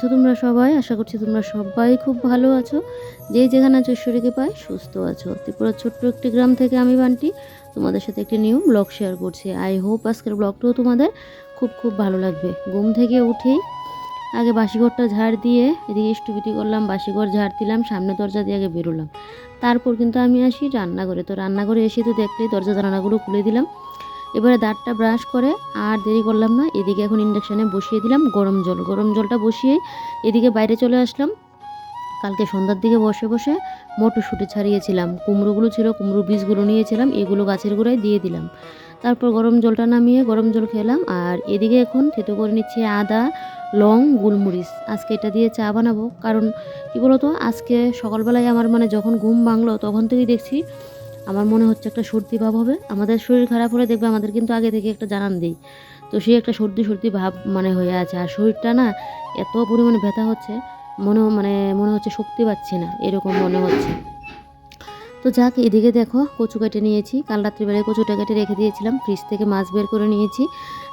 আছো তোমরা সবাই? আশা করছি তোমরা সবাই খুব ভালো আছো। যেই যেখানে আছো, ঈশ্বরীকে পাই সুস্থ আছো। ত্রিপুরার ছোট্ট একটি গ্রাম থেকে আমি বান্টি, তোমাদের সাথে একটি নিউ ব্লগ শেয়ার করছি। আই হোপ আজকের ব্লগটাও তোমাদের খুব খুব ভালো লাগবে। ঘুম থেকে উঠেই আগে বাসিঘরটা ঝাড় দিয়ে এদিকে স্টুবিটি করলাম বাসিঘর ঝাড় দিলাম, সামনে দরজা দিয়ে আগে বেরোলাম। তারপর কিন্তু আমি আসি রান্নাঘরে। তো রান্নাঘরে এসে তো দেখলেই দরজা জানালাগুলো খুলে দিলাম। এবারে দাঁতটা ব্রাশ করে আর দেরি করলাম না, এদিকে এখন ইন্ডাকশানে বসিয়ে দিলাম গরম জল। গরম জলটা বসিয়ে এদিকে বাইরে চলে আসলাম। কালকে সন্ধ্যার দিকে বসে বসে মটরশুঁটি ছাড়িয়েছিলাম। কুমড়োগুলো ছিল কুমড়ো বীজগুলো নিয়েছিলাম, এগুলো গাছের গোড়ায় দিয়ে দিলাম। তারপর গরম জলটা নামিয়ে গরম জল খেলাম আর এদিকে এখন থেতো করে নিচ্ছি আদা, লং, গোলমরিচ। আজকে এটা দিয়ে চা বানাবো। কারণ কি বলতো, আজকে সকালবেলায় আমার মানে যখন ঘুম ভাঙলো তখন থেকেই দেখছি আমার মনে হচ্ছে একটা সর্দি ভাব হবে। আমাদের শরীর খারাপ হলে দেখবে আমাদের কিন্তু আগে থেকে একটা জানান দিই। তো সেই একটা সর্দি সর্দি ভাব মানে হয়ে আছে। আর শরীরটা না এত পরিমাণে ব্যথা হচ্ছে, মনে মানে মনে হচ্ছে শক্তি পাচ্ছি না, এরকম মনে হচ্ছে। তো যাক, এদিকে দেখো, কচু কেটে নিয়েছি। কাল রাত্রিবেলায় কচুটা কেটে রেখে দিয়েছিলাম। ফ্রিজ থেকে মাছ বের করে নিয়েছি।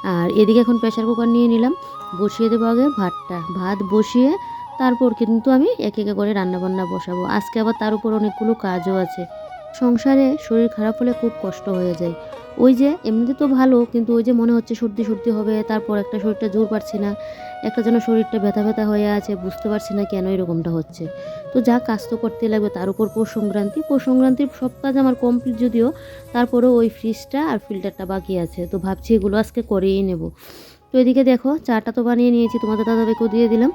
আর এদিকে এখন প্রেশার কুকার নিয়ে নিলাম। বসিয়ে দেবো আগে ভাতটা। ভাত বসিয়ে তারপর কিন্তু আমি একে একে করে রান্নাবান্না বসাবো। আজকে আবার তার উপর অনেকগুলো কাজও আছে। সংসারে শরীর খারাপ হলে খুব কষ্ট হয়ে যায়। ওই যে এমনিতে তো ভালো, কিন্তু ওই যে মনে হচ্ছে সর্দি সর্দি হবে, তারপর একটা শরীরটা জোর পাচ্ছি না, একটা যেন শরীরটা ব্যথা ব্যথা হয়ে আছে, বুঝতে পারছি না কেন এরকমটা হচ্ছে। তো যা কাজ তো করতে লাগবে, তার উপর পৌষ সংক্রান্তি। পৌষ সংক্রান্তির সব কাজ আমার কমপ্লিট যদিও, তারপরেও ওই ফ্রিজটা আর ফিল্টারটা বাকি আছে। তো ভাবছি এগুলো আজকে করেই নেব। তো এদিকে দেখো, চাটা তো বানিয়ে নিয়েছি, তোমাদের দাদাভাইকেও দিয়ে দিলাম।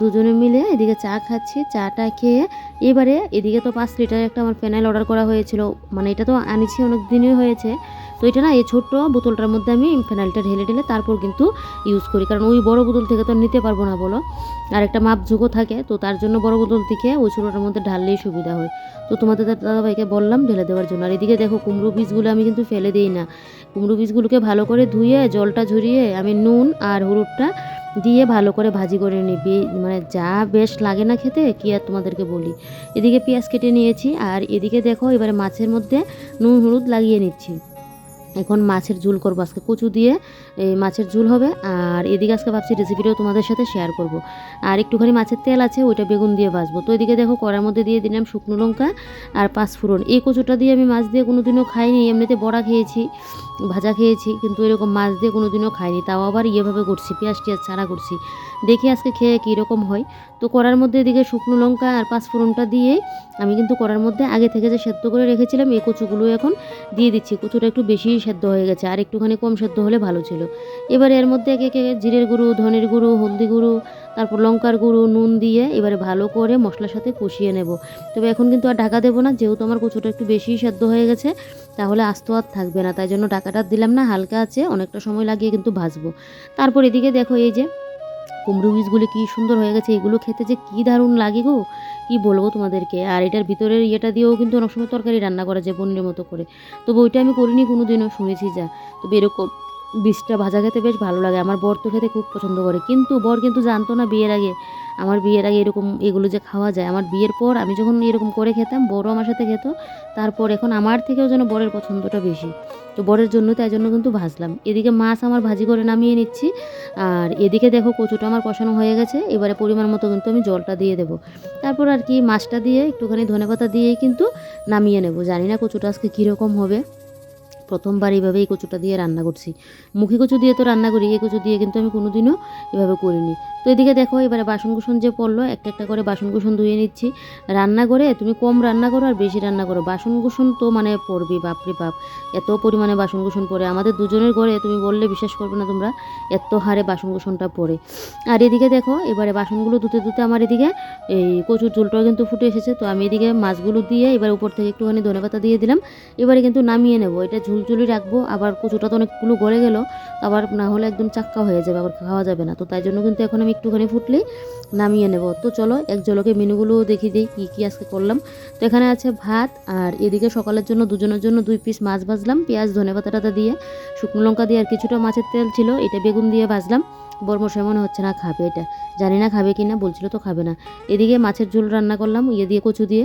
দুজনে মিলে এদিকে চা খাচ্ছি, চাটা খেয়ে এবারে এদিকে তো পাঁচ লিটার একটা আমার ফেনাইল অর্ডার করা হয়েছিল। মানে এটা তো আনিছি, অনেক দিনই হয়েছে। তো এটা না, এই ছোট্ট বোতলটার মধ্যে আমি ফেনাইলটা ঢেলে ঢেলে তারপর কিন্তু ইউজ করি। কারণ ওই বড় বোতল থেকে তো নিতে পারব না বলো। আর একটা মাপ ঝুঁকো থাকে, তো তার জন্য বড় বোতল থেকে ওই ছোটোটার মধ্যে ঢাললেই সুবিধা হয়। তো তোমাদের দাদাভাইকে বললাম ঢেলে দেওয়ার জন্য। আর এদিকে দেখো, কুমড়ো বীজগুলো আমি কিন্তু ফেলে দিই না। কুমড়ো বীজগুলোকে ভালো করে ধুয়ে, জলটা ঝরিয়ে, আমি নুন আর হলুদটা দিয়ে ভালো করে ভাজি করে নিবি। মানে যা বেশ লাগে না খেতে, কি আর তোমাদেরকে বলি। এদিকে পেঁয়াজ কেটে নিয়েছি, আর এদিকে দেখো, এবারে মাছের মধ্যে নুন, হলুদ লাগিয়ে নিচ্ছি। এখন মাছের ঝুল করব আজকে কচু দিয়ে। এই মাছের ঝুল হবে। আর এদিকে আজকে ভাবছি রেসিপিটাও তোমাদের সাথে শেয়ার করব। আর একটুখানি মাছের তেল আছে, ওইটা বেগুন দিয়ে ভাজবো। তো এদিকে দেখো কড়ার মধ্যে দিয়ে দিলাম শুকনো লঙ্কা আর পাঁচফোড়ন। এই কচুটা দিয়ে আমি মাছ দিয়ে কোনো দিনও খাইনি, এমনিতে বড়া খেয়েছি, ভাজা খেয়েছি, কিন্তু এরকম মাছ দিয়ে কোনো দিনও খাইনি। তাও আবার ইয়েভাবে করছি, পেঁয়াজ টিয়াজ ছাড়া করছি। দেখি আজকে খেয়ে কীরকম হয়। তো কড়ার মধ্যে এদিকে শুকনো লঙ্কা আর পাঁচ পাঁচফোড়নটা দিয়ে আমি কিন্তু কড়ার মধ্যে আগে থেকে যে সেদ্ধ করে রেখেছিলাম, এই কচুগুলো এখন দিয়ে দিচ্ছি। কচুটা একটু বেশি সেদ্ধ হয়ে গেছে, আর একটুখানি কম সেদ্ধ হলে ভালো ছিল। এবারে এর মধ্যে একে একে জিরের গুঁড়ো, ধনের গুঁড়ো, হলদি গুঁড়ো, তারপর লঙ্কার গুঁড়ো, নুন দিয়ে এবারে ভালো করে মশলার সাথে কষিয়ে নেব। তবে এখন কিন্তু আর ঢাকা দেবো না, যেহেতু আমার কচুটা একটু বেশি সেদ্ধ হয়ে গেছে, তাহলে আস্ত আর থাকবে না, তাই জন্য ঢাকাটা দিলাম না, হালকা আছে, অনেকটা সময় লাগিয়ে কিন্তু ভাজবো। তারপর এদিকে দেখো এই যে কুমড়ো বীজগুলো কী সুন্দর হয়ে গেছে, এগুলো খেতে যে কী দারুণ লাগে গো, কী বলব তোমাদেরকে? আর এটার ভিতরের ইয়েটা দিয়েও কিন্তু অনেক সময় তরকারি রান্না করা যায় বন্যের মতো করে। তবে ওইটা আমি করিনি কোনো দিনও শুনেছি যা। তবে এরকম বীজটা ভাজা খেতে বেশ ভালো লাগে। আমার বর তো খেতে খুব পছন্দ করে। কিন্তু বর কিন্তু জানতো না বিয়ের আগে, আমার বিয়ের আগে এরকম এগুলো যে খাওয়া যায়। আমার বিয়ের পর আমি যখন এরকম করে খেতাম বড়ও আমার সাথে খেত। তারপর এখন আমার থেকেও যেন বরের পছন্দটা বেশি। তো বরের জন্য তাই জন্য কিন্তু ভাজলাম। এদিকে মাছ আমার ভাজি করে নামিয়ে নিচ্ছি। আর এদিকে দেখো কচুটা আমার কষানো হয়ে গেছে। এবারে পরিমাণ মতো কিন্তু আমি জলটা দিয়ে দেবো। তারপর আর কি মাছটা দিয়ে একটুখানি ধনেপাতা দিয়েই কিন্তু নামিয়ে নেব। জানি না কচুটা আজকে কীরকম হবে। প্রথমবার এইভাবে এই কচুটা দিয়ে রান্না করছি। মুখি কচু দিয়ে তো রান্না করি, এই কচু দিয়ে কিন্তু আমি কোনোদিনও এভাবে করিনি। তো এদিকে দেখো, এবারে বাসন কুসন যে পড়ল, একটা একটা করে বাসন কুসন ধুয়ে নিচ্ছি। রান্না করে তুমি কম রান্না করো আর বেশি রান্না করো। বাসন কুসন তো মানে পড়বি, বাপরে বাপ, এত পরিমাণে বাসন কুসন পড়ে। আমাদের দুজনের ঘরে তুমি বললে বিশ্বাস করবে না তোমরা, এত হারে বাসন কুসনটা পড়ে। আর এদিকে দেখো, এবারে বাসনগুলো ধুতে ধুতে আমার এদিকে এই কচুর ঝোলটাও কিন্তু ফুটে এসেছে। তো আমি এদিকে মাছগুলো দিয়ে এবার উপর থেকে একটুখানি ধনেপাতা দিয়ে দিলাম। এবারে কিন্তু নামিয়ে নেব। এটা ঝুলঝুলি রাখব, আবার কচুটা তো অনেকগুলো গড়ে গেল আবার না হলে একদম চাক্কা হয়ে যাবে, আবার খাওয়া যাবে না। তো তাই জন্য কিন্তু এখন আমি একটুখানি ফুটলেই নামিয়ে নেব। তো চলো, এক জলকে মেনুগুলো দেখিয়ে দিই কী কী আজকে করলাম। তো এখানে আছে ভাত, আর এদিকে সকালের জন্য দুজনের জন্য দুই পিস মাছ ভাজলাম, পেঁয়াজ, ধনে পাতাটা দিয়ে, শুকনো লঙ্কা দিয়ে আর কিছুটা মাছের তেল ছিল, এটা বেগুন দিয়ে ভাজলাম। বর্মশাই মনে হচ্ছে না খাবে এটা, জানি না খাবে কি না বলছিল তো খাবে না। এদিকে মাছের ঝোল রান্না করলাম ইয়ে দিয়ে কচু দিয়ে।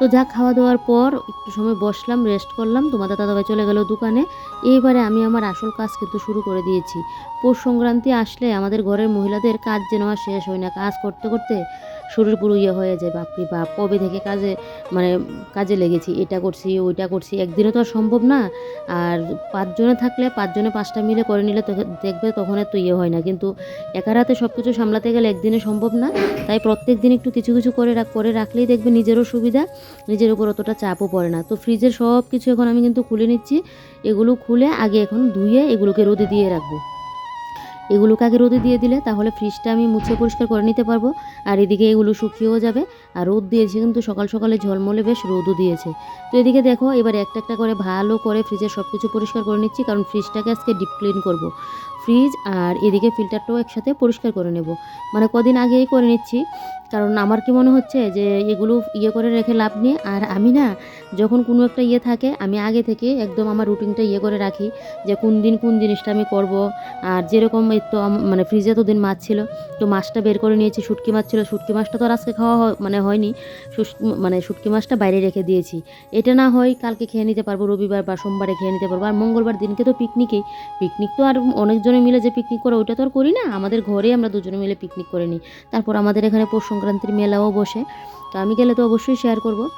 তো যা খাওয়া দাওয়ার পর একটু সময় বসলাম রেস্ট করলাম। তোমাদের দাদাভাই চলে গেল দোকানে। এইবারে আমি আমার আসল কাজ কিন্তু শুরু করে দিয়েছি। পৌষ সংক্রান্তি আসলে আমাদের ঘরের মহিলাদের কাজ যেন আর শেষ হয় না। কাজ করতে করতে শরীর পুরো ইয়ে হয়ে যায়, বাপরে বাপ। কবে থেকে কাজে মানে কাজে লেগেছি, এটা করছি, ওইটা করছি একদিনে তো আর সম্ভব না। আর পাঁচজনে থাকলে, পাঁচজনে পাঁচটা মিলে করে নিলে দেখবে তখন তো ইয়ে হয় না। কিন্তু একার হাতে সব কিছু সামলাতে গেলে একদিনে সম্ভব না। তাই প্রত্যেক দিন একটু কিছু কিছু করে রাখ, করে রাখলেই দেখবে নিজেরও সুবিধা, নিজের উপর অতটা চাপও পড়ে না। তো ফ্রিজের সব কিছু এখন আমি কিন্তু খুলে নিচ্ছি। এগুলো খুলে আগে এখন ধুয়ে এগুলোকে রোদে দিয়ে রাখব। এগুলোকে আগে রোদে দিয়ে দিলে তাহলে ফ্রিজটা আমি মুছে পরিষ্কার করে নিতে পারব। আর এদিকে এগুলো শুকিয়েও যাবে। আর রোদ দিয়েছে কিন্তু সকাল সকালে ঝলমলে বেশ রোদও দিয়েছে। তো এদিকে দেখো, এবার একটা একটা করে ভালো করে ফ্রিজের সব কিছু পরিষ্কার করে নিচ্ছি, কারণ ফ্রিজটাকে আজকে ডিপ ক্লিন করব। ফ্রিজ আর এদিকে ফিল্টারটাও একসাথে পরিষ্কার করে নেব। মানে কদিন আগেই করে নিচ্ছি। কারণ আমার কি মনে হচ্ছে যে এগুলো ইয়ে করে রেখে লাভ নেই। আর আমি না, যখন কোনো একটা ইয়ে থাকে, আমি আগে থেকে একদম আমার রুটিনটা ইয়ে করে রাখি যে কোন দিন কোন জিনিসটা আমি করব। আর যেরকম তো মানে ফ্রিজে তো দিন মাছ ছিল, তো মাছটা বের করে নিয়েছি, শুটকি মাছ ছিল। শুটকি মাছটা তো আর আজকে খাওয়া মানে হয়নি। মানে শুটকি মাছটা বাইরে রেখে দিয়েছি। এটা না হয় কালকে খেয়ে নিতে পারব, রবিবার বা সোমবারে খেয়ে নিতে পারব। আর মঙ্গলবার দিনকে তো পিকনিকেই পিকনিক তো আর অনেকজনে মিলে যে পিকনিক করে, ওইটা তো আর করি না। আমাদের ঘরেই আমরা দুজনে মিলে পিকনিক করে নিই। তারপর আমাদের এখানে পৌষ সংক্রান্তির মেলাও বসে। তো আমি গেলে তো অবশ্যই শেয়ার করব।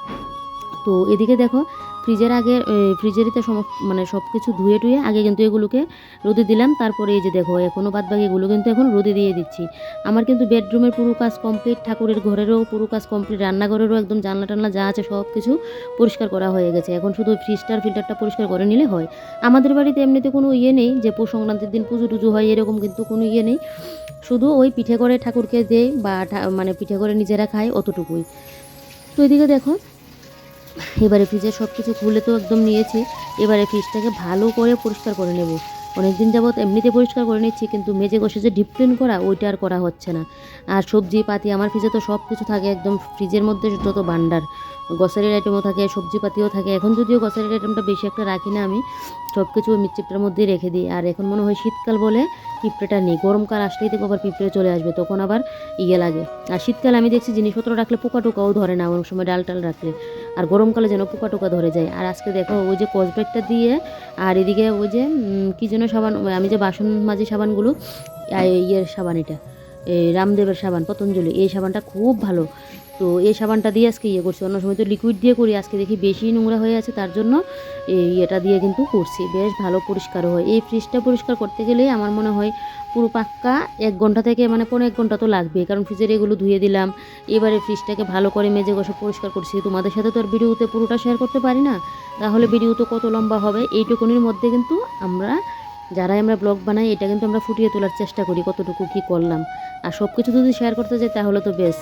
তো এদিকে দেখো ফ্রিজের আগে ফ্রিজেরিতে সম মানে সব কিছু ধুয়ে টুয়ে আগে কিন্তু এগুলোকে রোদে দিলাম। তারপরে এই যে দেখো এখনও বাদ বাকি এগুলো কিন্তু এখন রোদে দিয়ে দিচ্ছি। আমার কিন্তু বেডরুমের পুরো কাজ কমপ্লিট, ঠাকুরের ঘরেরও পুরো কাজ কমপ্লিট, রান্নাঘরেরও একদম জানলা টানলা যা আছে সব কিছু পরিষ্কার করা হয়ে গেছে। এখন শুধু ফ্রিজটার ফিল্টারটা পরিষ্কার করে নিলে হয়। আমাদের বাড়িতে এমনিতে কোনো ইয়ে নেই যে পৌষ সংক্রান্তির দিন পুজো টুজো হয়, এরকম কিন্তু কোনো ইয়ে নেই। শুধু ওই পিঠে করে ঠাকুরকে দেয় বা মানে পিঠে করে নিজেরা খায় অতটুকুই। তো এদিকে দেখো এবারে ফ্রিজের সব কিছু খুলে তো একদম নিয়েছি। এবারে ফ্রিজটাকে ভালো করে পরিষ্কার করে নেব। অনেক দিন যাবত এমনিতে পরিষ্কার করে নিচ্ছি, কিন্তু মেজে কষে যে ডিপ ক্লিন করা, ওইটা আর করা হচ্ছে না। আর সবজি, পাতি, আমার ফ্রিজে তো সব কিছু থাকে একদম ফ্রিজের মধ্যে, যত ভান্ডার গ্রসারির আইটেমও থাকে সবজি পাতিও থাকে। এখন যদিও গ্রসারির আইটেমটা বেশি একটা রাখি না আমি সব কিছু ওই মিটচিপটার মধ্যেই রেখে দিই। আর এখন মনে হয় শীতকাল বলে পিঁপড়েটা নেই। গরমকাল আসলেই দেখো আবার পিঁপড়ে চলে আসবে, তখন আবার ইয়ে লাগে। আর শীতকালে আমি দেখছি জিনিসপত্র রাখলে পোকা টোকাও ধরে না, অনেক সময় ডাল টাল রাখলে। আর গরমকালে যেন পোকা টোকা ধরে যায়। আর আজকে দেখো ওই যে কসব্রেকটা দিয়ে, আর এদিকে ওই যে কি যেন সাবান, আমি যে বাসন মাজি সাবানগুলো ইয়ের সাবান এটা এই রামদেবের সাবান, পতঞ্জলি, এই সাবানটা খুব ভালো। তো এই সাবানটা দিয়ে আজকে ইয়ে করছি। অন্য সময় তো লিকুইড দিয়ে করি, আজকে দেখি বেশি নোংরা হয়ে আছে, তার জন্য এই এটা দিয়ে কিন্তু করছি। বেশ ভালো পরিষ্কারও হয়। এই ফ্রিজটা পরিষ্কার করতে গেলে আমার মনে হয় পুরো পাক্কা এক ঘণ্টা থেকে মানে পনেরো এক ঘণ্টা তো লাগবে কারণ ফ্রিজের এগুলো ধুয়ে দিলাম। এবারে ফ্রিজটাকে ভালো করে মেজে কষে পরিষ্কার করছি। তোমাদের সাথে তো আর ভিডিওতে পুরোটা শেয়ার করতে পারি না। তাহলে ভিডিও তো কত লম্বা হবে, এইটুকুনির মধ্যে কিন্তু আমরা, যারাই আমরা ব্লগ বানাই, এটা কিন্তু আমরা ফুটিয়ে তোলার চেষ্টা করি, কতটুকু কী করলাম। আর সব কিছু যদি শেয়ার করতে যাই, তাহলে তো বেশ।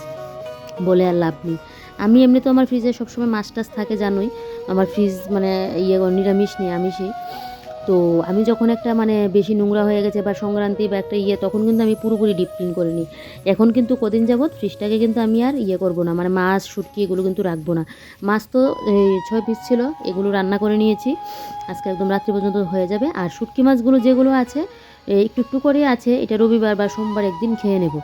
বলে আর লাভ নেই। আমি এমনি তো আমার ফ্রিজে সবসময় মাছ টাছ থাকে, জানোই। আমার ফ্রিজ মানে ইয়ে নিরামিষ নেই আমিষই তো আমি যখন একটা মানে বেশি নোংরা হয়ে গেছে বা সংক্রান্তি বা একটা ইয়ে তখন কিন্তু আমি পুরোপুরি ডিপ ক্লিন করে নিই। এখন কিন্তু কদিন যাবৎ ফ্রিজটাকে কিন্তু আমি আর ইয়ে করব না। মানে মাছ, শুটকি এগুলো কিন্তু রাখব না। মাছ তো ছয় পিস ছিল, এগুলো রান্না করে নিয়েছি। আজকে একদম রাত্রি পর্যন্ত হয়ে যাবে। আর শুটকি মাছগুলো যেগুলো আছে একটু একটু করে আছে, এটা রবিবার বা সোমবার একদিন খেয়ে নেব।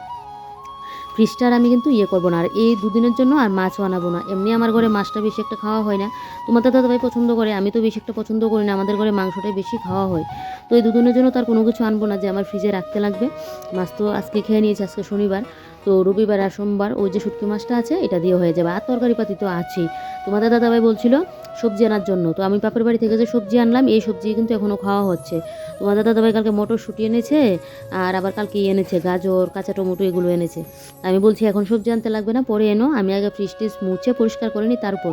ফ্রিজটা আর আমি কিন্তু ইয়ে করব না। আর এই দুদিনের জন্য আর মাছও আনাবো না। এমনি আমার ঘরে মাছটা বেশি একটা খাওয়া হয় না। তোমার দাদা ভাই পছন্দ করে, আমি তো বেশি একটা পছন্দ করি না। আমাদের ঘরে মাংসটাই বেশি খাওয়া হয়। তো এই দুদিনের জন্য তার কোনো কিছু আনব না যে আমার ফ্রিজে রাখতে লাগবে। মাছ তো আজকে খেয়ে নিয়েছি, আজকে শনিবার। তো রবিবার আর সোমবার ওই যে শুটকি মাছটা আছে, এটা দিয়ে হয়ে যাবে। আর তরকারি পাতি তো আছেই। তোমাদের দাদা ভাই বলছিল সবজি আনার জন্য। তো আমি পাপের বাড়ি থেকে যে সবজি আনলাম, এই সবজি কিন্তু এখনও খাওয়া হচ্ছে। তোমাদের দাদা ভাই কালকে মটর শুটি এনেছে, আর আবার কালকে ইয়ে এনেছে, গাজর, কাঁচা টমেটো এগুলো এনেছে। আমি বলছি, এখন সবজি আনতে লাগবে না, পরে এনো। আমি আগে ফ্রিজ টিজ মুছে পরিষ্কার করে নিই, তারপর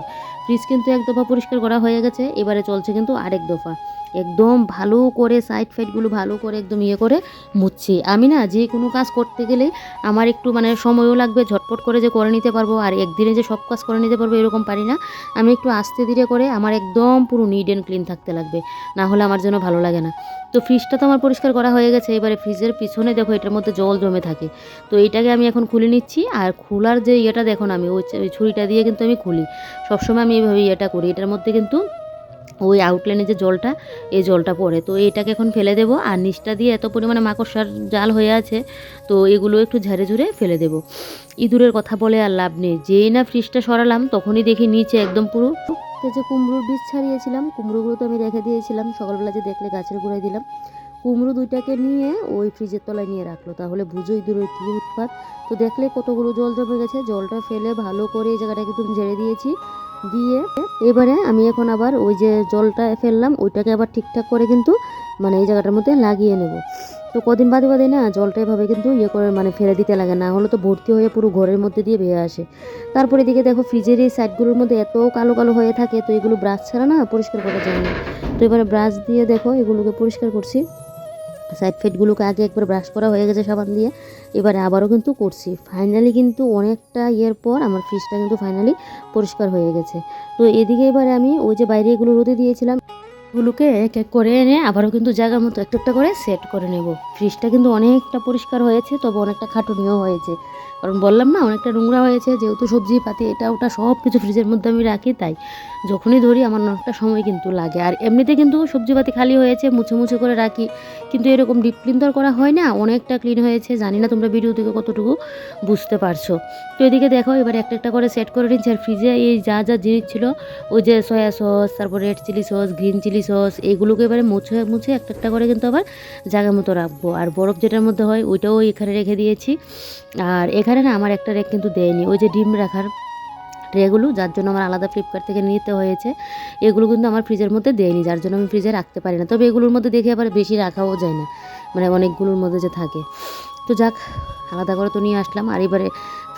ফ্রিজ কিন্তু এক দফা পরিষ্কার করা হয়ে গেছে, এবারে চলছে কিন্তু আরেক দফা। একদম ভালো করে সাইড ফাইডগুলো ভালো করে একদম ইয়ে করে মুছছি। আমি না যে কোনো কাজ করতে গেলে আমার একটু মানে সময়ও লাগবে, ঝটপট করে যে করে নিতে পারব, আর একদিনে যে সব কাজ করে নিতে পারব এরকম পারি না। আমি একটু আস্তে ধীরে করে আমার একদম পুরো নিড অ্যান্ড ক্লিন থাকতে লাগবে, না হলে আমার জন্য ভালো লাগে না। তো ফ্রিজটা তো আমার পরিষ্কার করা হয়ে গেছে, এবারে ফ্রিজের পিছনে দেখো এটার মধ্যে জল জমে থাকে। তো এইটাকে আমি এখন খুলে নিচ্ছি, আর খোলার যে ইয়েটা দেখো না আমি ওই ছুরিটা দিয়ে কিন্তু আমি খুলি। সবসময় আমি এইভাবে ইয়েটা করি। এটার মধ্যে কিন্তু ওই আউটলাইনে যে জলটা, এই জলটা পড়ে। তো এটাকে এখন ফেলে দেবো আর নিচটা দিয়ে এত পরিমাণে মাকড়সার জাল হয়ে আছে, তো এগুলো একটু ঝাড়ে ঝুড়ে ফেলে দেবো। ইঁদুরের কথা বলে আর লাভ নেই। যেই না ফ্রিজটা সরালাম, তখনই দেখি নিচে একদম পুরো তো যে কুমড়োর বীজ ছাড়িয়েছিলাম, কুমড়োগুলো তো আমি রেখে দিয়েছিলাম, সকালবেলা যে দেখলে গাছের গোড়ায় দিলাম। কুমড়ো দুইটাকে নিয়ে ওই ফ্রিজের তলায় নিয়ে রাখল। তাহলে বুঝো ইঁদুরের কী উৎপাত। তো দেখলে কতগুলো জল জমে গেছে। জলটা ফেলে ভালো করে এই জায়গাটাকে একদম ঝেড়ে দিয়েছি। দিয়ে এবারে আমি এখন আবার ওই যে জলটা ফেললাম, ওইটাকে আবার ঠিকঠাক করে কিন্তু মানে এই জায়গাটার মধ্যে লাগিয়ে নেব। তো কদিন বাদে বাদে না জলটা এভাবে কিন্তু ইয়ে করে মানে ফেলে দিতে লাগে, না হলে তো ভর্তি হয়ে পুরো ঘরের মধ্যে দিয়ে বেয়ে আসে। তারপরে এদিকে দেখো ফ্রিজের এই সাইডগুলোর মধ্যে এত কালো কালো হয়ে থাকে, তো এগুলো ব্রাশ ছাড়া না পরিষ্কার করা যায় না। তো এবারে ব্রাশ দিয়ে দেখো এগুলোকে পরিষ্কার করছি। সাইড ফাইডগুলোকে আগে একবার ব্রাশ করা হয়ে গেছে সাবান দিয়ে। এবারে আবারও কিন্তু করছি। ফাইনালি কিন্তু অনেকটা ইয়ের পর আমার ফ্রিজটা কিন্তু ফাইনালি পরিষ্কার হয়ে গেছে। তো এদিকে এবারে আমি ওই যে বাইরে এগুলো রোদে দিয়েছিলাম এগুলোকে এক এক করে এনে আবারও কিন্তু জায়গার মতো একটু একটা করে সেট করে নেব। ফ্রিজটা কিন্তু অনেকটা পরিষ্কার হয়েছে, তবে অনেকটা খাটুনিও হয়েছে। কারণ বললাম না, অনেকটা নোংরা হয়েছে, যেহেতু সবজি পাতি, এটা, ওটা সব কিছু ফ্রিজের মধ্যে আমি রাখি, তাই যখনই ধরি আমার অনেকটা সময় কিন্তু লাগে। আর এমনিতে কিন্তু সবজিপাতি খালি হয়েছে, মুছে মুছে করে রাখি, কিন্তু এরকম ডিপ ক্লিন তো করা হয় না, অনেকটা ক্লিন হয়েছে, জানি না তোমরা ভিডিও থেকে কতটুকু বুঝতে পারছ। তো এদিকে দেখো, এবার একটা একটা করে সেট করে নিচ্ছি, আর ফ্রিজে এই যা যা জিনিস ছিল, ওই যে সয়া সস তারপর red chilli sauce green chilli sauce এগুলোকে এবারে মুছে মুছে একটা একটা করে কিন্তু আবার জায়গা মতো রাখব। আর বরফ যেটার মধ্যে হয়, ওইটাও এখানে রেখে দিয়েছি। আর এখানে না আমার একটা রেক কিন্তু দেয়নি। ওই যে ডিম রাখার ট্রেগুলো যার জন্য আমার আলাদা ফ্লিপকার্ট থেকে নিতে হয়েছে। এগুলো কিন্তু আমার ফ্রিজের মধ্যে দেয়নি, যার জন্য আমি ফ্রিজে রাখতে পারি না। তবে এগুলোর মধ্যে দেখে আবার বেশি রাখাও যায় না। মানে অনেকগুলোর মধ্যে যে থাকে। তো যাক, আলাদা করে তো নিয়ে আসলাম। আর এবারে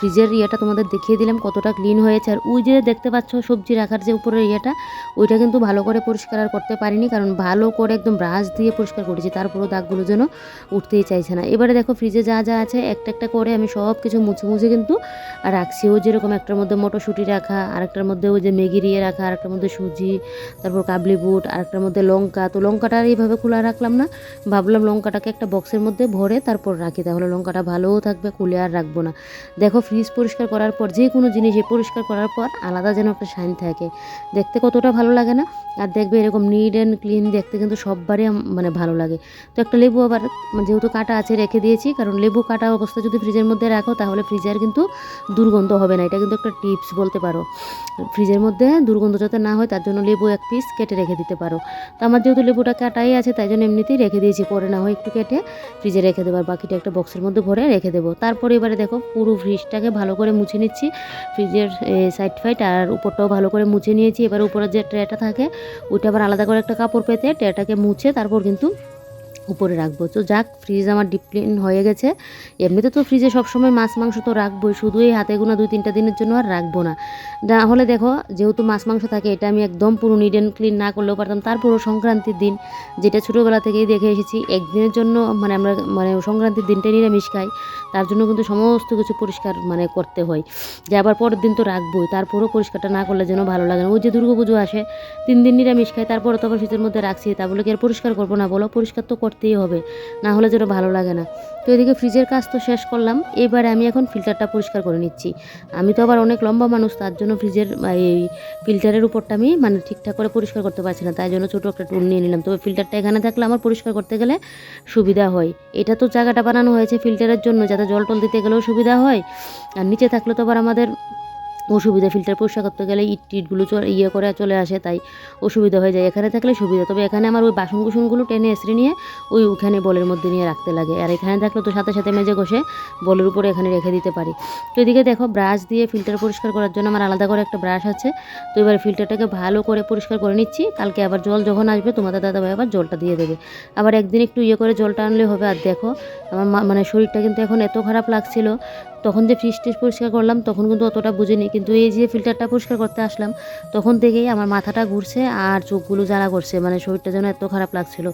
ফ্রিজের ইয়েটা তোমাদের দেখিয়ে দিলাম কতটা ক্লিন হয়েছে। আর ওই যে দেখতে পাচ্ছ সবজি রাখার যে উপরের ইয়েটা, ওইটা কিন্তু ভালো করে পরিষ্কার আর করতে পারিনি কারণ ভালো করে একদম ব্রাশ দিয়ে পরিষ্কার করেছি, তারপরেও দাগগুলো যেন উঠতেই চাইছে না। এবারে দেখো ফ্রিজে যা যা আছে, একটা একটা করে আমি সব কিছু মুছে মুছে কিন্তু রাখছি। ও যেরকম একটার মধ্যে মটরশুঁটি রাখা, আরেকটার মধ্যে ওই যে ম্যাগি দিয়ে রাখা, আরেকটার মধ্যে সুজি, তারপর কাবলি বুট, আরেকটার মধ্যে লঙ্কা। তো লঙ্কাটা আর এইভাবে খোলা রাখলাম না। ভাবলাম লঙ্কাটাকে একটা বক্সের মধ্যে ভরে তারপর রাখি, তাহলে লঙ্কাটা ভালোও থাকবে, খুলে আর রাখব না। দেখো ফ্রিজ পরিষ্কার করার পর, যে কোনো জিনিসই পরিষ্কার করার পর আলাদা যেন একটা শাইন থাকে। দেখতে কতটা ভালো লাগে না? আর দেখবে এরকম নিট অ্যান্ড ক্লিন দেখতে কিন্তু সববারই মানে ভালো লাগে। তো একটা লেবু আবার মানে যেহেতু কাটা আছে রেখে দিয়েছি, কারণ লেবু কাটা অবস্থা যদি ফ্রিজের মধ্যে রাখো, তাহলে ফ্রিজের কিন্তু দুর্গন্ধ হবে না। এটা কিন্তু একটা টিপস বলতে পারো। ফ্রিজের মধ্যে দুর্গন্ধ যাতে না হয়, তার জন্য লেবু এক পিস কেটে রেখে দিতে পারো। তো আমার যেহেতু লেবুটা কাটাই আছে, তাই জন্য এমনিতেই রেখে দিয়েছি। পরে না হয় একটু কেটে ফ্রিজে রেখে দেবো, আর বাকিটা একটা বক্সের মধ্যে ভরে রেখে দেবো। তারপরে এবারে দেখো পুরো ফ্রিজটাকে ভালো করে মুছে নিচ্ছি। ফ্রিজের সাইড ফাইড আর উপরটাও ভালো করে মুছে নিয়েছি। এবার উপরের যে ট্রেটা থাকে, ওইটা আবার আলাদা করে একটা কাপড় পেতে ট্রেটাকে মুছে তারপর কিন্তু উপরে রাখব। তো যাক ফ্রিজ আমার ডিপ্লিন হয়ে গেছে। এমনিতে তো ফ্রিজে সবসময় মাছ মাংস তো রাখবোই শুধু এই হাতে গোনা দুই তিনটা দিনের জন্য আর রাখব না। না হলে দেখো, যেহেতু মাছ মাংস থাকে, এটা আমি একদম পুরো নিড অ্যান্ড ক্লিন না করলেও পারতাম। তারপরও সংক্রান্তির দিন, যেটা ছোটোবেলা থেকেই দেখে এসেছি, একদিনের জন্য মানে আমরা মানে সংক্রান্তির দিনটা নিরামিষ খাই, তার জন্য কিন্তু সমস্ত কিছু পরিষ্কার মানে করতে হয়। যে আবার পরের দিন তো রাখবোই তারপরও পরিষ্কারটা না করলে যেন ভালো লাগে না। ওই যে দুর্গা পুজো আসে, তিন দিন নিরামিষ খাই, তারপরে তো আবার শীতের মধ্যে রাখছি, তা বলে কি আর পরিষ্কার করব না বলো? পরিষ্কার তো করতেই হবে, না হলে যেন ভালো লাগে না। তো এদিকে ফ্রিজের কাজ তো শেষ করলাম, এবারে আমি এখন ফিল্টারটা পরিষ্কার করে নিচ্ছি। আমি তো আবার অনেক লম্বা মানুষ, তার জন্য ফ্রিজের এই ফিল্টারের উপরটা আমি মানে ঠিকঠাক করে পরিষ্কার করতে পারছি না, তাই জন্য ছোটো একটা টুল নিয়ে নিলাম। তবে ফিল্টারটা এখানে থাকলে আমার পরিষ্কার করতে গেলে সুবিধা হয়। এটা তো জায়গাটা বানানো হয়েছে ফিল্টারের জন্য, যাতে জল টল দিতে গেলেও সুবিধা হয়। আর নিচে থাকলে তো আবার আমাদের অসুবিধা ফিল্টার পরিষ্কার করতে গেলে ইট টিটগুলো ইয়ে করে চলে আসে, তাই অসুবিধা হয়ে যায়। এখানে থাকলে সুবিধা। তবে এখানে আমার ওই বাসন কুসনগুলো টেনে এসরে নিয়ে ওই ওখানে বলের মধ্যে নিয়ে রাখতে লাগে। আর এখানে থাকলে তো সাথে সাথে মেজে ঘষে বলের উপরে এখানে রেখে দিতে পারি। তো এদিকে দেখো ব্রাশ দিয়ে ফিল্টার পরিষ্কার করার জন্য আমার আলাদা করে একটা ব্রাশ আছে। তো এবার ফিল্টারটাকে ভালো করে পরিষ্কার করে নিচ্ছি। কালকে আবার জল যখন আসবে, তোমাদের দাদাভাই আবার জলটা দিয়ে দেবে। আবার একদিন একটু ইয়ে করে জলটা আনলে হবে। আর দেখো, আমার মানে শরীরটা কিন্তু এখন এত খারাপ লাগছিল তখন যে ফ্রিজ টিজ পরিষ্কার করলাম, তখন কিন্তু অতটা বুঝিনি। কিন্তু এই যে ফিল্টারটা পরিষ্কার করতে আসলাম, তখন থেকেই আমার মাথাটা ঘুরছে আর চোখগুলো জ্বালা করছে। মানে শরীরটা যেন এত খারাপ লাগছিল।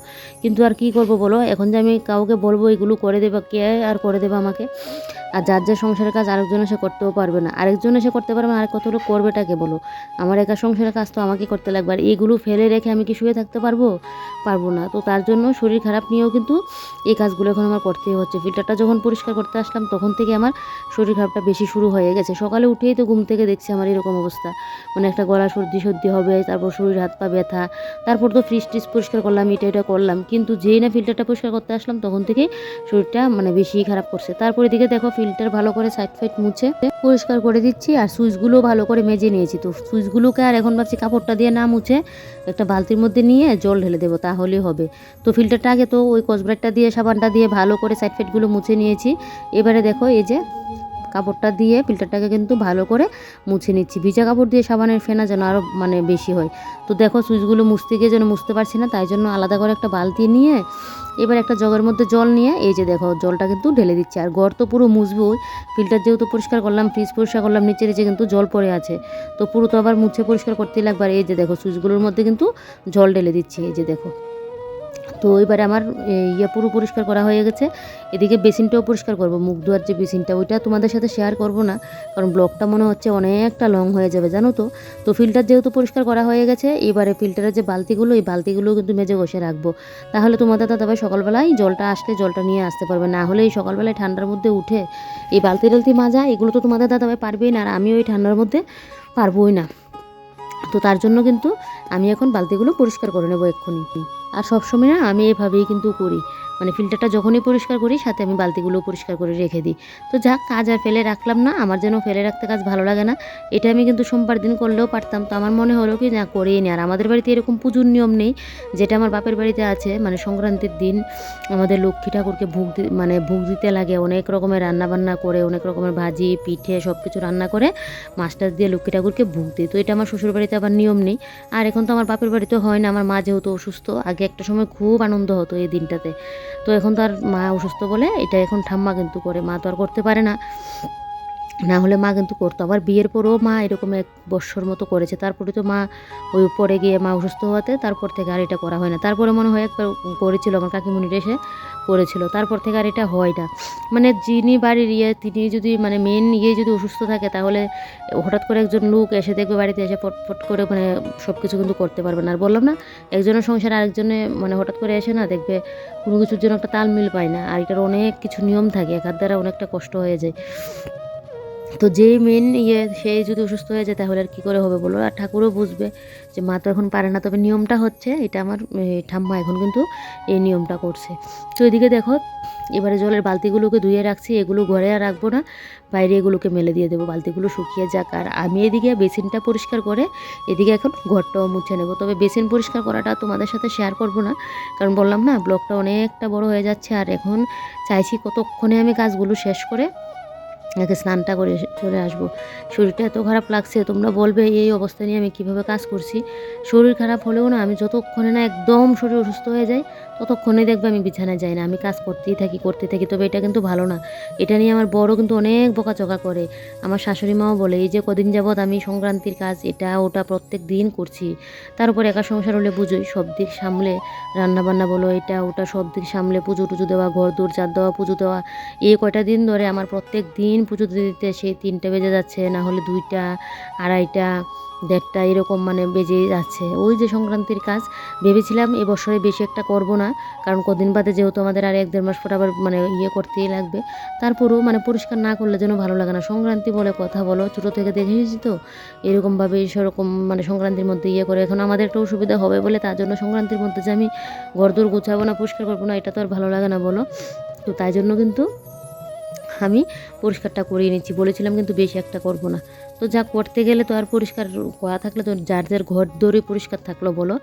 কিন্তু আর কি করব বলো? এখন যে আমি কাউকে বলব, এগুলো করে দেবে কে আর করে দেবে আমাকে? আর যার যার সংসারের কাজ আরেকজন এসে করতেও পারবে না। আরেকজন এসে করতে পারবে না, আর কত লোক করবেটাকে বলো? আমার একা সংসারের কাজ তো আমাকে করতে লাগবে। আর এইগুলো ফেলে রেখে আমি কি শুয়ে থাকতে পারব? পারব না। তো তার জন্য শরীর খারাপ নিয়েও কিন্তু এই কাজগুলো এখন আমার করতেই হচ্ছে। ফিল্টারটা যখন পরিষ্কার করতে আসলাম, তখন থেকে আমার শরীর খারাপটা বেশি শুরু হয়ে গেছে। সকালে উঠেই তো ঘুম থেকে দেখছি আমার এরকম অবস্থা। মানে একটা গলা সর্দি সর্দি হবে, তারপর শরীর হাত পা ব্যথা, তারপর তো ফ্রিজ টিজ পরিষ্কার করলাম, এটা এটা করলাম। কিন্তু যেই না ফিল্টারটা পরিষ্কার করতে আসলাম, তখন থেকেই শরীরটা মানে বেশি খারাপ করছে। তারপরে দিকে দেখো ফিল্টার ভালো করে সাইড ফাইড মুছে পরিষ্কার করে দিচ্ছি আর সুইচগুলো ভালো করে মেজে নিয়েছি। তো সুইচগুলোকে আর এখন ভাবছি কাপড়টা দিয়ে না মুছে একটা বালতির মধ্যে নিয়ে জল ঢেলে দেবো, তাহলেই হবে। তো ফিল্টারটা আগে তো ওই কসব্রাইটটা দিয়ে, সাবানটা দিয়ে ভালো করে সাইড ফাইডগুলো মুছে নিয়েছি। এবারে দেখো এই যে কাপড়টা দিয়ে ফিল্টারটাকে কিন্তু ভালো করে মুছে নিচ্ছি। ভিজা কাপড় দিয়ে সাবানের ফেনা যেন আরও মানে বেশি হয়। তো দেখো সুইচগুলো মুছতে গিয়ে যেন মুছতে পারছি না, তাই জন্য আলাদা করে একটা বালতি নিয়ে এবার একটা জগের মধ্যে জল নিয়ে এই যে দেখো জলটা কিন্তু ঢেলে দিচ্ছে। আর ঘর তো পুরো মুছবই, ফিল্টার যেহেতু পরিষ্কার করলাম, ফ্রিজ পরিষ্কার করলাম, নিচে নিচে কিন্তু জল পড়ে আছে। তো পুরো তো আবার মুছে পরিষ্কার করতেই লাগবে। আর এই যে দেখো সুইচগুলোর মধ্যে কিন্তু জল ঢেলে দিচ্ছি, এই যে দেখো। তো এবারে আমার ইয়ে পুরো পরিষ্কার করা হয়ে গেছে। এদিকে বেসিনটাও পরিষ্কার করব, মুখ ধোয়ার যে বেসিনটা, ওইটা তোমাদের সাথে শেয়ার করব না, কারণ ব্লগটা মনে হচ্ছে অনেকটা লং হয়ে যাবে, জানো তো? তো ফিল্টার যেহেতু পরিষ্কার করা হয়ে গেছে, এবারে ফিল্টারের যে বালতিগুলো, এই বালতিগুলো কিন্তু মেজে বসে রাখব। তাহলে তোমাদের দাদাভাই সকালবেলায় জলটা আসলে জলটা নিয়ে আসতে পারবে, না হলে এই সকালবেলায় ঠান্ডার মধ্যে উঠে এই বালতি টালতি মাজা, এগুলো তো তোমাদের দাদাভাই পারবেই না, আর আমিও এই ঠান্ডার মধ্যে পারবোই না। তো তার জন্য কিন্তু আমি এখন বালতিগুলো পরিষ্কার করে নেব এক্ষুনি। আর সবসময় না আমি এভাবেই কিন্তু করি। মানে ফিল্টারটা যখনই পরিষ্কার করি, সাথে আমি বালতিগুলো পরিষ্কার করে রেখে দিই। তো যাক, কাজ আর ফেলে রাখলাম না, আমার যেন ফেলে রাখতে কাজ ভালো লাগে না, এটা আমি কিন্তু সোমবার দিন করলেও পারতাম। তো আমার মনে হলো কি, না করেই নি। আর আমাদের বাড়িতে এরকম পুজোর নিয়ম নেই, যেটা আমার বাপের বাড়িতে আছে মানে সংক্রান্তির দিন আমাদের লক্ষ্মী ঠাকুরকে ভোগ মানে ভোগ দিতে লাগে। অনেক রকমের রান্না বান্না করে, অনেক রকমের ভাজি, পিঠে সব কিছু রান্না করে মাছটাছ দিয়ে লক্ষ্মী ঠাকুরকে ভোগ দিই। তো এটা আমার শ্বশুর বাড়িতে আবার নিয়ম নেই। আর এখন তো আমার বাপের বাড়িতে হয় না, আমার মা যেহেতু অসুস্থ, আগে একটা সময় খুব আনন্দ হতো এই দিনটাতে। তো এখন তো আর মা অসুস্থ বলে এটা এখন ঠাম্মা কিন্তু করে, মা তো আর করতে পারে না। না হলে মা কিন্তু করতো। আবার বিয়ের পরেও মা এরকম এক বৎসর মতো করেছে। তারপরে তো মা ওই পরে গিয়ে মা অসুস্থ হওয়াতে তারপর থেকে আর এটা করা হয় না। তারপরে মনে হয় একবার করেছিল, আমার কাকিমুনির এসে করেছিল। তারপর থেকে আর এটা হয় না। মানে যিনি বাড়ির ইয়ে তিনি যদি মানে মেন ইয়ে যদি অসুস্থ থাকে তাহলে হঠাৎ করে একজন লোক এসে দেখবে বাড়িতে এসে ফটফট করে মানে সব কিছু কিন্তু করতে পারবে না। আর বললাম না, একজনের সংসারে আরেকজনে মানে হঠাৎ করে এসে না দেখবে কোনো কিছুর জন্য একটা তালমিল পায় না। আর এটার অনেক কিছু নিয়ম থাকে, একার দ্বারা অনেকটা কষ্ট হয়ে যায়। তো যেই মেন ইয়ে সে যদি অসুস্থ হয়ে যায় তাহলে আর কী করে হবে বলো? আর ঠাকুরও বুঝবে যে মা তো এখন পারে না, তবে নিয়মটা হচ্ছে, এটা আমার ঠাম্মা এখন কিন্তু এই নিয়মটা করছে। তো এদিকে দেখো, এবারে জলের বালতিগুলোকে ধুয়ে রাখছি, এগুলো ঘরে আর রাখব না, বাইরে এগুলোকে মেলে দিয়ে দেবো, বালতিগুলো শুকিয়ে যাক। আর আমি এদিকে বেসিনটা পরিষ্কার করে এদিকে এখন ঘরটাও মুছে নেব। তবে বেসিন পরিষ্কার করাটা তোমাদের সাথে শেয়ার করব না, কারণ বললাম না ব্লগটা অনেকটা বড় হয়ে যাচ্ছে। আর এখন চাইছি কতক্ষণে আমি কাজগুলো শেষ করে আগে স্নানটা করে চলে আসব। শরীরটা এত খারাপ লাগছে, তোমরা বলবে এই অবস্থা নিয়ে আমি কীভাবে কাজ করছি। শরীর খারাপ হলেও না, আমি যতক্ষণে না একদম শরীর অসুস্থ হয়ে যায় ততক্ষণে দেখবে আমি বিছানায় যাই না, আমি কাজ করতেই থাকি করতেই থাকি, তবে এটা কিন্তু ভালো না। এটা নিয়ে আমার বড় কিন্তু অনেক বকাচকা করে। আমার শাশুড়ি মাও বলে, এই যে কদিন যাবৎ আমি সংক্রান্তির কাজ, এটা, ওটা প্রত্যেক দিন করছি। তার উপর একা সংসার হলে বুঝোই, সব দিক সামলে রান্নাবান্না বলো, এটা, ওটা, সব দিক সামলে পুজো টুজো দেওয়া, ঘর দূর চার দেওয়া, পুজো দেওয়া। এই কয়টা দিন ধরে আমার প্রত্যেক দিন পুজো দিতে দিতে সেই তিনটে বেজে যাচ্ছে, না হলে দুইটা, আড়াইটা দেড়টা এরকম মানে বেজে যাচ্ছে। ওই যে সংক্রান্তির কাজ ভেবেছিলাম এবছরে বেশি একটা করব না, কারণ কদিন বাদে যেহেতু আমাদের আর এক দেড় মাস পর আবার মানে ইয়ে করতেই লাগবে। তারপরেও মানে পরিষ্কার না করলে যেন ভালো লাগে না। সংক্রান্তি বলে কথা বলো, ছোটো থেকে দেখে এসেছি তো। এরকমভাবে সেরকম মানে সংক্রান্তির মধ্যে ইয়ে করে, এখন আমাদের একটা অসুবিধা হবে বলে তার জন্য সংক্রান্তির মধ্যে যে আমি ঘরদোর গুছাবো না, পরিষ্কার করব না, এটা তো আর ভালো লাগে না বলো। তো তাই জন্য কিন্তু আমি পরিষ্কারটা করিয়ে নিচ্ছি। বলেছিলাম কিন্তু বেশি একটা করব না। তো যা করতে গেলে তো আর পরিষ্কার করা থাকলে তো যার যার ঘর দৌড়ে পরিষ্কার থাকল বলো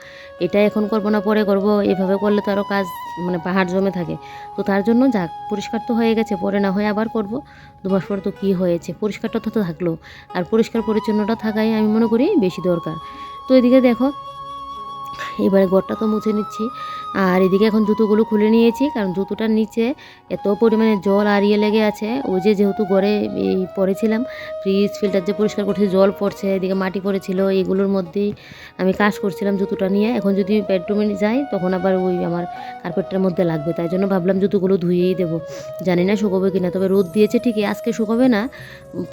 এটা এখন করব না, পরে করব, এভাবে করলে তো আরও কাজ মানে পাহাড় জমে থাকে। তো তার জন্য যাক পরিষ্কার তো হয়ে গেছে, পরে না হয়ে আবার করব। দু মাস পরে তো কী হয়েছে, পরিষ্কারটা তো থাকল। আর পরিষ্কার পরিচ্ছন্নটা থাকাই আমি মনে করি বেশি দরকার। তো এদিকে দেখো, এবারে ঘরটা তো মুছে নিচ্ছি। আর এদিকে এখন জুতোগুলো খুলে নিয়েছি, কারণ জুতোটার নিচে এত পরিমাণে জল আড়িয়ে লেগে আছে। ওই যে যেহেতু ঘরে এই পড়েছিলাম ফ্রিজ, ফিল্টার যে পরিষ্কার করছি, জল পড়ছে, এদিকে মাটি পড়েছিল, এগুলোর মধ্যেই আমি কাজ করছিলাম জুতোটা নিয়ে। এখন যদি বেডরুমে যাই, তখন আবার ওই আমার কার্পেটটার মধ্যে লাগবে, তাই জন্য ভাবলাম জুতোগুলো ধুয়েই দেবো। জানি না শুকোবে কিনা, তবে রোদ দিয়েছে ঠিকই, আজকে শুকোবে না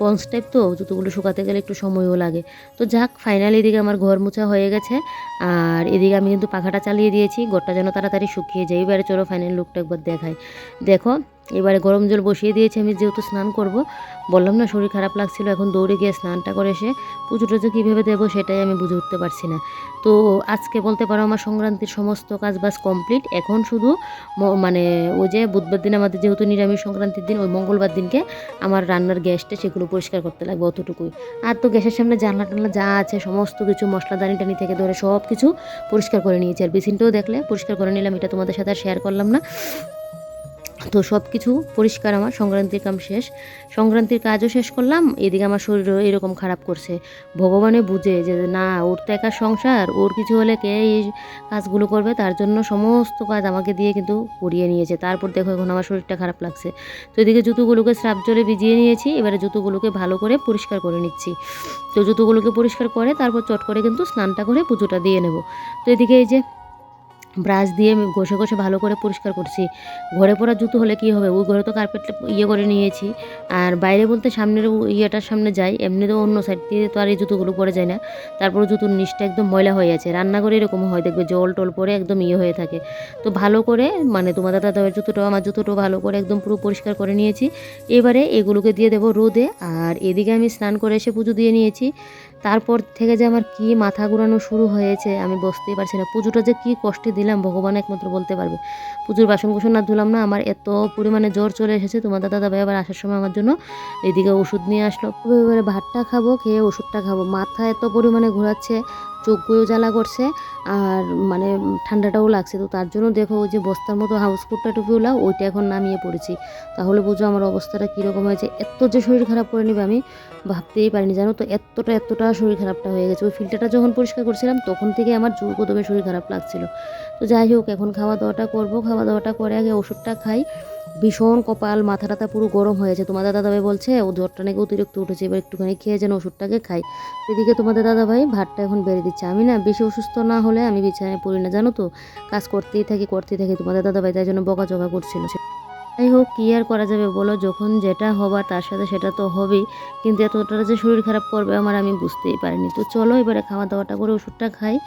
পঞ্চ টাইপ তো, জুতোগুলো শুকাতে গেলে একটু সময়ও লাগে। তো যাক ফাইনালি এদিকে আমার ঘর মোছা হয়ে গেছে, আর এদিকে আমি কিন্তু পাখাটা চালিয়ে দিয়েছি, ঘরটা যেন তাড়াতাড়ি শুকিয়ে যায়। এবারে চলো ফাইনাল লুকটা একবার দেখাই। দেখো এবারে গরম জল বসিয়ে দিয়েছি, আমি যেহেতু স্নান করব। বললাম না, শরীর খারাপ লাগছিল, এখন দৌড়ে গিয়ে স্নানটা করে এসে পুজো টুজো কীভাবে দেবো সেটাই আমি বুঝে উঠতে পারছি না। তো আজকে বলতে পারো আমার সংক্রান্তির সমস্ত কাজ বাজ কমপ্লিট। এখন শুধু মানে ওই যে বুধবার দিন আমাদের যেহেতু নিরামিষ সংক্রান্তির দিন, ওই মঙ্গলবার দিনকে আমার রান্নার গ্যাসটা সেগুলো পরিষ্কার করতে লাগবে অতটুকুই। আর তো গ্যাসের সামনে জানলা টানলা যা আছে, সমস্ত কিছু মশলা, দানি টানি থেকে ধরে সব কিছু পরিষ্কার করে নিয়েছি। আর বেসিনটাও দেখলে পরিষ্কার করে নিলাম, এটা তোমাদের সাথে আর শেয়ার করলাম না। তো সব কিছু পরিষ্কার আমার, সংক্রান্তির কাম শেষ। সংক্রান্তির কাজও শেষ করলাম, এদিকে আমার শরীরও এরকম খারাপ করছে। ভগবানে বুঝে যে না, ওর তো একা সংসার, ওর কিছু হলে কে এই কাজগুলো করবে, তার জন্য সমস্ত কাজ আমাকে দিয়ে কিন্তু করিয়ে নিয়েছে। তারপর দেখো এখন আমার শরীরটা খারাপ লাগছে। তো এদিকে জুতোগুলোকে স্রাব জলে ভিজিয়ে নিয়েছি, এবারে জুতোগুলোকে ভালো করে পরিষ্কার করে নিচ্ছি। তো জুতোগুলোকে পরিষ্কার করে, তারপর চট করে কিন্তু স্নানটা করে পুজোটা দিয়ে নেব। তো এদিকে এই যে ব্রাশ দিয়ে ঘষে ঘষে ভালো করে পরিষ্কার করছি। ঘরে পরা জুতো হলে কি হবে? ওই ঘরে তো কার্পেট ইয়ে করে নিয়েছি। আর বাইরে বলতে সামনের ইয়েটার সামনে যাই এমনি তো অন্য সাইড দিয়ে তো আর এই জুতোগুলো পরে যায় না। তারপর জুতোর নিচটা একদম ময়লা হয়ে আছে। রান্নাঘরে এরকম হয়, দেখবে জল টল পরে একদম ইয়ে হয়ে থাকে। তো ভালো করে মানে তোমাদের দাদার জুতোটাও, আমার জুতোটাও ভালো করে একদম পুরো পরিষ্কার করে নিয়েছি। এবারে এগুলোকে দিয়ে দেবো রোদে। আর এদিকে আমি স্নান করে এসে পুজো দিয়ে নিয়েছি। তারপর থেকে যে আমার কি মাথা ঘুরানো শুরু হয়েছে, আমি বুঝতেই পারছি না। পুজোটা যে কী কষ্টে দিলাম, ভগবান একমাত্র বলতে পারবে। পুজোর বাসন কুসন না ধুলাম না, আমার এত পরিমাণে জ্বর চলে এসেছে। তোমাদের দাদা ভাই আবার আসার সময় আমার জন্য এদিকে ওষুধ নিয়ে আসলো। এবারে ভাতটা খাব, খেয়ে ওষুধটা খাব। মাথা এত পরিমাণে ঘোরাচ্ছে চোখগুলো জ্বালা করছে আর মানে ঠান্ডাটাও লাগছে। তো তার জন্য দেখো ওই যে বস্তার মতো হাউস কোটটা টুপিওলা ওইটা এখন নামিয়ে পড়েছি। তাহলে বুঝো আমার অবস্থাটা কীরকম হয়েছে। এত যে শরীর খারাপ করে নিবে আমি ভাবতেই পারিনি, জানো তো? এতটা এতটা শরীর খারাপটা হয়ে গেছে। ওই ফিল্টারটা যখন পরিষ্কার করছিলাম, তখন থেকে আমার জোর কদমে শরীর খারাপ লাগছিল। তো যাই হোক, এখন খাওয়া দাওয়াটা করব। খাওয়া দাওয়াটা করে আগে ওষুধটা খাই। ভীষণ কপাল, মাথা টাথা পুরো গরম হয়েছে তোমাদের দাদাভাই বলছে, ও জ্বরটা নাকি অতিরিক্ত উঠেছে, এবার একটুখানি খেয়ে যেন ওষুধটাকে খাই। সেদিকে এদিকে তোমাদের দাদাভাই ভাতটা এখন বেড়ে দিচ্ছে। আমি না বেশি অসুস্থ না হলে আমি বিছানায় পড়ি না, জানো তো? কাজ করতেই থাকি করতেই থাকি। তোমাদের দাদাভাই তাই জন্য বকাঝকা করছিল। যাই হোক, কী আর করা যাবে বলো? যখন যেটা হবার তার সাথে সেটা তো হবেই। কিন্তু এতটা যে শরীর খারাপ করবে আমার আমি বুঝতেই পারিনি। তো চলো এবারে খাওয়া দাওয়াটা করে ওষুধটা খাই।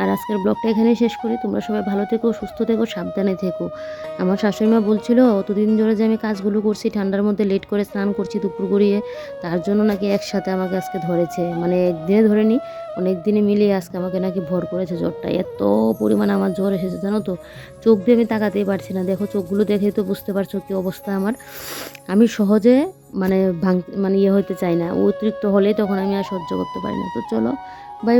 আর আজকের ব্লগটা এখানেই শেষ করি। তোমরা সবাই ভালো থেকো, সুস্থ থেকো, সাবধানে থেকো। আমার শাশুড়িমা বলছিল, অতদিন ধরে যে আমি কাজগুলো করছি, ঠান্ডার মধ্যে লেট করে স্নান করছি দুপুর গড়িয়ে, তার জন্য নাকি একসাথে আমাকে আজকে ধরেছে। মানে একদিনে ধরে ধরেনি অনেক দিনে মিলিয়ে আজকে আমাকে নাকি ভর করেছে জ্বরটা। এত পরিমাণ আমার জ্বর এসেছে, জানো তো? চোখ দিয়ে আমি তাকাতেই পারছি না। দেখো, চোখগুলো দেখেই তো বুঝতে পারছ কী অবস্থা আমার? আমি সহজে মানে ভাঙ মানে ইয়ে হইতে চাই না। অতিরিক্ত হলে তখন আমি আর সহ্য করতে পারি না। তো চলো বাই